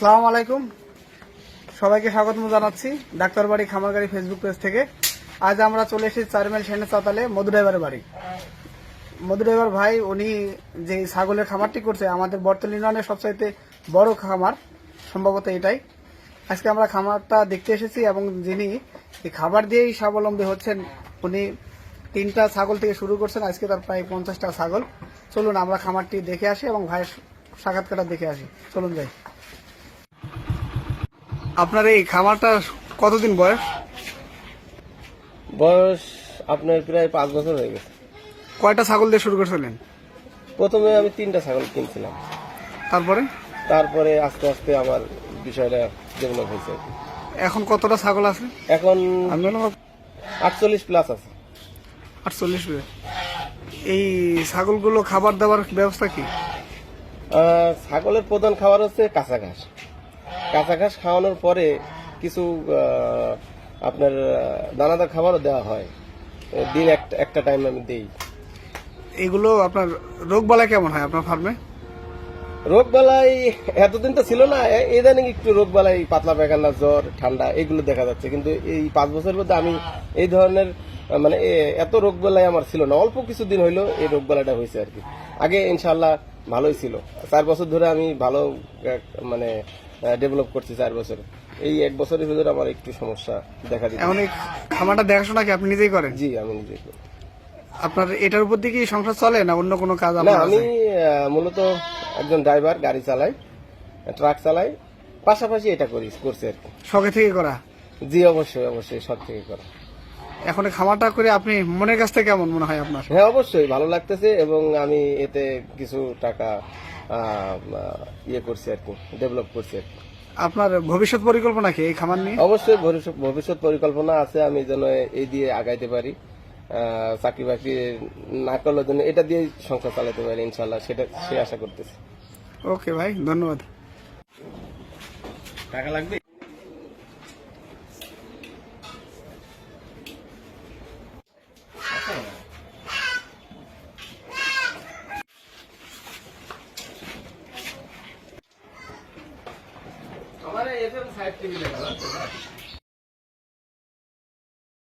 সালাম আলাইকুম। সবাইকে স্বাগতম জানাচ্ছি ডাক্তার ডাক্তারবাড়ি খামারগাড়ি ফেসবুক পেজ থেকে। আজ আমরা চলে এসেছি চারমেল সেনের চাতালে মধু বাড়ি। মধু ড্রাইভার ভাই, উনি যে ছাগলের খামারটি করছে, আমাদের বর্তল ইউনিয়নের সবচাইতে বড় খামার, সম্ভবত এটাই। আজকে আমরা খামারটা দেখতে এসেছি এবং যিনি খাবার দিয়েই স্বাবলম্বী হচ্ছেন, উনি তিনটা ছাগল থেকে শুরু করছেন, আজকে তার প্রায় পঞ্চাশটা ছাগল। চলুন আমরা খামারটি দেখে আসি এবং ভাইয়ের সাক্ষাৎকারটা দেখে আসি। চলুন যাই। আপনার এই খামারটা কতদিন বয়স? বয়স আপনার প্রায় পাঁচ বছর হয়ে গেছে। কয়টা ছাগল দিয়ে শুরু করেছিলেন? প্রথমে আমি তিনটা ছাগল কিনছিলাম। তারপরে? তারপরে আস্তে আস্তে আমার বিষয়টা ডেভেলপ হয়েছে। এখন কতটা ছাগল আছে? এখন আমি আটচল্লিশ প্লাস আছে। আটচল্লিশ এই ছাগলগুলো খাবার দাবার ব্যবস্থা কি? ছাগলের প্রধান খাবার হচ্ছে কাঁচা ঘাস। কাঁচা ঘাস খাওয়ানোর পরে কিছু আপনার দানাদার খাবারও দেওয়া হয়। দিন একটা একটা টাইম আমি দিই। এগুলো আপনার রোগ বালা কেমন হয় আপনার ফার্মে রোগ বালাই এতদিন তো ছিল না ইদানিং একটু রোগ বালাই পাতলা পায়খানা জ্বর ঠান্ডা এগুলো দেখা যাচ্ছে। কিন্তু এই পাঁচ বছরের মধ্যে আমি এই ধরনের মানে এত রোগ বালাই আমার ছিল না। অল্প কিছু দিন হইল এই রোগ বালাইটা হয়েছে আর কি। আগে ইনশাল্লাহ ভালোই ছিল। চার বছর ধরে আমি ভালো মানে ডেভেলপ করছি চার বছর। এই এক বছরের ভিতরে আমার একটু সমস্যা দেখা দিচ্ছে। এখন খামারটা দেখাশোনা কি আপনি নিজেই করেন? জি আমি নিজেই করি। আপনার এটার উপর দিয়ে কি সংসার চলে না অন্য কোনো কাজ না আমি মূলত একজন ড্রাইভার গাড়ি চালাই ট্রাক চালাই পাশাপাশি এটা করি করছি আর কি। শখে থেকে করা? জি অবশ্যই অবশ্যই সব থেকে করা। এখন খামারটা করে আপনি মনের কাছ থেকে কেমন মনে হয় আপনার? হ্যাঁ অবশ্যই ভালো লাগতেছে এবং আমি এতে কিছু টাকা ইয়ে করছি আর কি ডেভেলপ করছি আর কি। আপনার ভবিষ্যৎ পরিকল্পনা কি এই খামার নিয়ে? অবশ্যই ভবিষ্যৎ ভবিষ্যৎ পরিকল্পনা আছে আমি যেন এই দিয়ে আগাইতে পারি। চাকরি বাকরি না করলে যেন এটা দিয়ে সংসার চালাতে পারি ইনশাল্লাহ সেটা সে আশা করতেছি। ওকে ভাই ধন্যবাদ। টাকা লাগবে? আমার এফএম 5 টিভি লেখা